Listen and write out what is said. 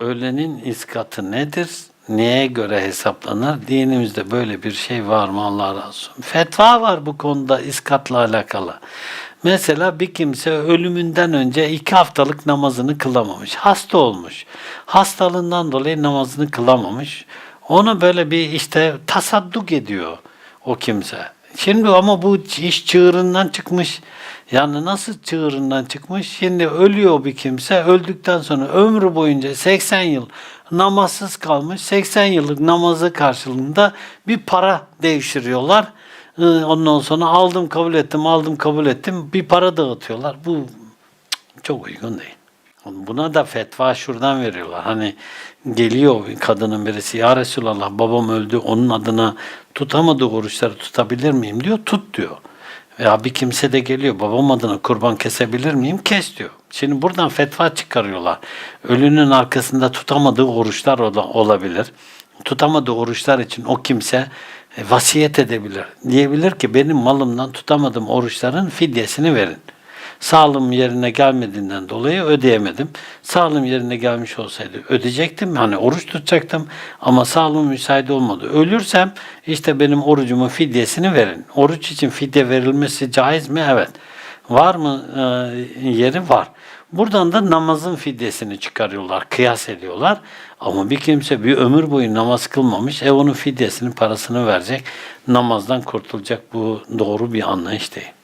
ölenin iskatı nedir? Neye göre hesaplanır? Dinimizde böyle bir şey var mı Allah razı olsun. Fetva var bu konuda iskatla alakalı. Mesela bir kimse ölümünden önce iki haftalık namazını kılamamış. Hasta olmuş. Hastalığından dolayı namazını kılamamış. Onu böyle bir işte tasadduk ediyor o kimse. Şimdi ama bu iş çığırından çıkmış. Yani nasıl çığırından çıkmış? Şimdi ölüyor bir kimse. Öldükten sonra ömrü boyunca 80 yıl namazsız kalmış. 80 yıllık namazı karşılığında bir para devşiriyorlar. Ee, Ondan sonra aldım kabul ettim, aldım kabul ettim. Bir para dağıtıyorlar. Bu çok uygun değil. Buna da fetva şuradan veriyorlar. Hani geliyor kadının birisi ya Resulallah babam öldü onun adına tutamadığı oruçları tutabilir miyim diyor. Tut diyor. Veya bir kimse de geliyor babam adına kurban kesebilir miyim? Kes diyor. Şimdi buradan fetva çıkarıyorlar. Ölünün arkasında tutamadığı oruçlar ola- olabilir. Tutamadığı oruçlar için o kimse e, vasiyet edebilir. Diyebilir ki benim malımdan tutamadığım oruçların fidyesini verin. Sağlığım yerine gelmediğinden dolayı ödeyemedim. Sağlığım yerine gelmiş olsaydı ödeyecektim. Hani oruç tutacaktım ama sağlığım müsait olmadı. Ölürsem işte benim orucumun fidyesini verin. Oruç için fidye verilmesi caiz mi? Evet. Var mı e, yeri? Var. Buradan da namazın fidyesini çıkarıyorlar, kıyas ediyorlar. Ama bir kimse bir ömür boyu namaz kılmamış, e onun fidyesinin parasını verecek, namazdan kurtulacak. Bu doğru bir anlayış değil.